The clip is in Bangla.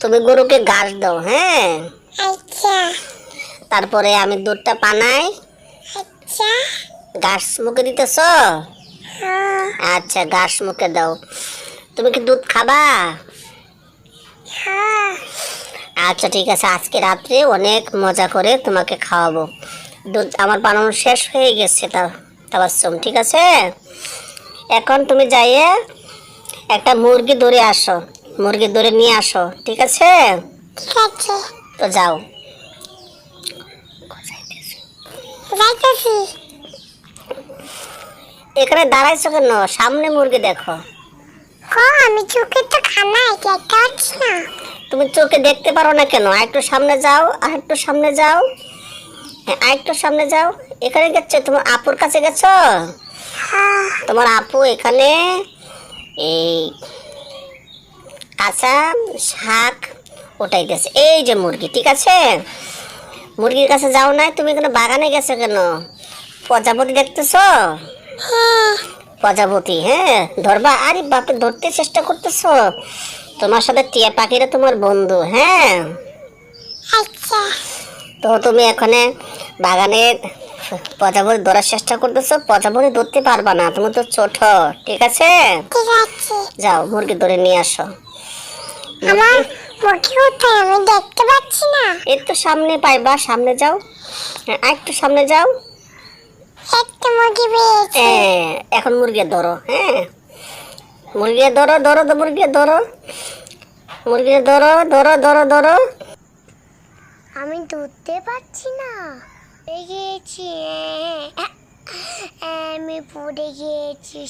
তুমি গরুকে ঘাস দাও হ্যাঁ? আচ্ছা। তারপরে আমি দুধটা পানাই। আচ্ছা। ঘাস মুখে দিতেছ? হ্যাঁ। আচ্ছা ঘাস মুখে দাও। তুমি কি দুধ খাবা? হ্যাঁ। আচ্ছা ঠিক আছে আজকে রাত্রে অনেক মজা করে তোমাকে খাওয়াবো। দুধ আমার বানানো শেষ হয়ে গেছে তা তাবাসম ঠিক আছে? এখন তুমি যাইয়ে একটা মুরগি ধরে আসো মুরগি ধরে নিয়ে আসো ঠিক আছে? তো যাও। এখানে দাঁড়াইছো কেন? সামনে মুরগি দেখো। আমি চোখে তো খানা দেখতে পাচ্ছি না। তুমি চোখে দেখতে পারো না কেন? আর একটু সামনে যাও আর একটু সামনে যাও। হ্যাঁ আর একটু সামনে যাও। এখানে গেছো? তোমার আপুর কাছে গেছো? হ্যাঁ। তোমার আপু এখানে? এই কাঁচা শাক ওটাইতেছে এই যে মুরগি ঠিক আছে? মুরগির কাছে যাও নাই তুমি এখানে বাগানে গেছো কেন? প্রজাপতি দেখতেছো? হ্যাঁ প্রজাপতি হ্যাঁ? ধরবা? আরে বাপে ধরতে চেষ্টা করতেছো। তোমার সাথে টিয়া পাখিরা তোমার বন্ধু হ্যাঁ? আচ্ছা। তো তুমি এখানে বাগানে প্রজাপতি ধরার চেষ্টা করতেছো প্রজাপতি ধরতে পারবা না তুমি তো ছোট ঠিক আছে? ঠিক আছে। যাও মুরগি ধরে নিয়ে আসো। আমার মুখে কোথায়? আমি দেখতে পাচ্ছি না। তো সামনে পাইবা সামনে যাও। হ্যাঁ একটু সামনে যাও। একটা মুরগি পেয়েছি। হ্যাঁ এখন মুরগি ধরো হ্যাঁ। মুরগি ধরো ধরো তো মুরগি ধরো। মুরগি ধরো ধরো ধরো ধরো। আমি ধরতে পারছি না। পড়ে গিয়েছি আমি পড়ে গিয়েছি